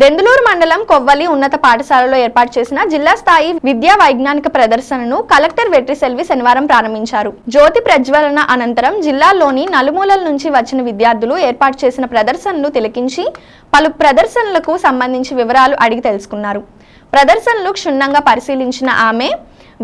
దెందులూరు మండలం కొవ్వలి ఉన్నత పాఠశాలలో ఏర్పాటు చేసిన జిల్లా స్థాయి విద్యా వైజ్ఞానిక ప్రదర్శనను కలెక్టర్ వెట్రి సెల్వి శనివారం ప్రారంభించారు. జ్యోతి ప్రజ్వలన అనంతరం జిల్లాలోని నలుమూలల నుంచి వచ్చిన విద్యార్థులు ఏర్పాటు చేసిన ప్రదర్శనలు తిలకించి పలు ప్రదర్శనలకు సంబంధించి వివరాలు అడిగి తెలుసుకున్నారు. ప్రదర్శనలు క్షుణ్ణంగా పరిశీలించిన ఆమె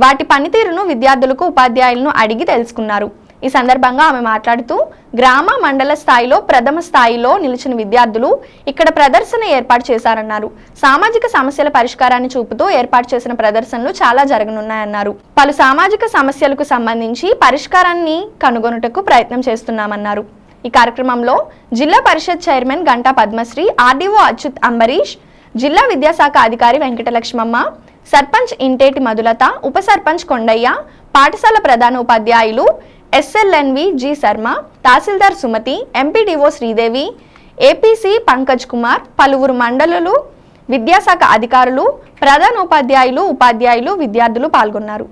వాటి పనితీరును విద్యార్థులకు ఉపాధ్యాయులను అడిగి తెలుసుకున్నారు. ఈ సందర్భంగా ఆమె మాట్లాడుతూ గ్రామ మండల స్థాయిలో ప్రథమ స్థాయిలో నిలిచిన విద్యార్థులు ఇక్కడ ప్రదర్శన ఏర్పాటు చేశారన్నారు. సామాజిక సమస్యల పరిష్కారాన్ని చూపుతూ ఏర్పాటు చేసిన ప్రదర్శనలు చాలా జరగనున్నాయన్నారు. పలు సామాజిక సమస్యలకు సంబంధించి పరిష్కారాన్ని కనుగొనుటకు ప్రయత్నం చేస్తున్నామన్నారు. ఈ కార్యక్రమంలో జిల్లా పరిషత్ చైర్మన్ గంటా పద్మశ్రీ ఆర్డీఓ అచ్యుత్ అంబరీష్ జిల్లా విద్యాశాఖ అధికారి వెంకటలక్ష్మమ్మ సర్పంచ్ ఇంటేటి మధులత ఉప సర్పంచ్ కొండయ్య పాఠశాల ప్రధాన ఉపాధ్యాయులు SLNV G Sharma tahsildar Sumathi MPDO Sridevi APC Pankaj Kumar పలువురు మండలులు విద్యాశాఖ అధికారులు ప్రధాన ఉపాధ్యాయులు ఉపాధ్యాయులు విద్యార్థులు పాల్గొన్నారు.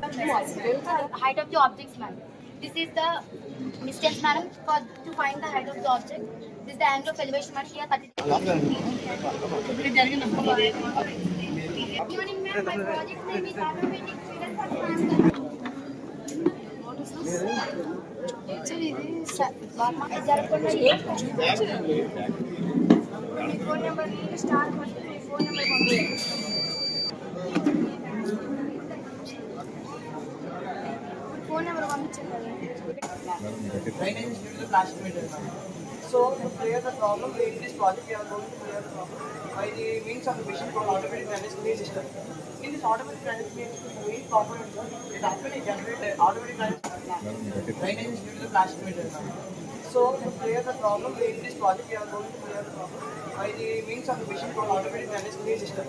ఫోన్ నెంబర్ స్టార్ ఫస్ట్ మీ ఫోన్ నెంబర్ పంపించండి So to clear the problem, in this project we are going to clear the problem by the means of the machine called automatic management system. In this automatic management system, the main component is actually generated automatic management drainage due to the flash material. So to clear the problem, in this project we are going to clear the problem by the means of the machine called automatic management system.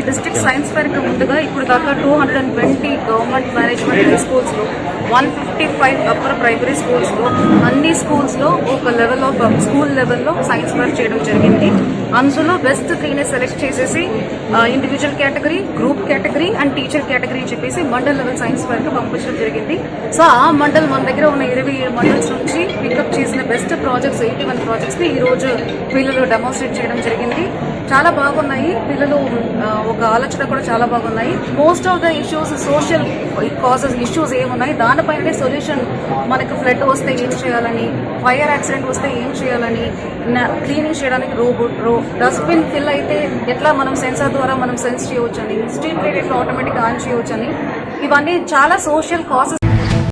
ఈ district science ఫేర్కి ముందుగా ఇప్పుడు దాకా two hundred and twenty government management స్కూల్స్లో one fifty five upper primary స్కూల్స్లో అన్ని స్కూల్స్లో ఒక లెవెల్ ఆఫ్ స్కూల్ లెవెల్లో సైన్స్ ఫేర్ చేయడం జరిగింది. అందులో బెస్ట్ త్రీని సెలెక్ట్ చేసేసి individual category group category and teacher category చెప్పేసి మండల్ లెవెల్ సైన్స్ ఫేర్కి పంపించడం జరిగింది. సో ఆ మండల్ మన దగ్గర ఉన్న ఇరవై ఏడు మండల్స్ నుంచి పికప్ చేసిన బెస్ట్ ప్రాజెక్ట్స్ ఎయిటీ వన్ ప్రాజెక్ట్స్ని ఈ రోజు పిల్లలు డెమాన్స్ట్రేట్ చేయడం జరిగింది. చాలా బాగున్నాయి. పిల్లలు ఒక ఆలోచన కూడా చాలా బాగున్నాయి. Most of the issues social causes issues ఏమున్నాయి? దానిపైనే సొల్యూషన్ మనకు ఫ్లడ్ వస్తే ఏం చేయాలని ఫైర్ యాక్సిడెంట్ వస్తే ఏం చేయాలని క్లీనింగ్ చేయడానికి రోబోట్ రో డస్ట్బిన్ ఫిల్ అయితే ఎట్లా మనం సెన్సార్ ద్వారా మనం సెన్స్ చేయవచ్చని స్ట్రీట్ లైట్ ఎట్లా ఆటోమేటిక్ ఆన్ చేయవచ్చని ఇవన్నీ చాలా సోషల్ కాజెస్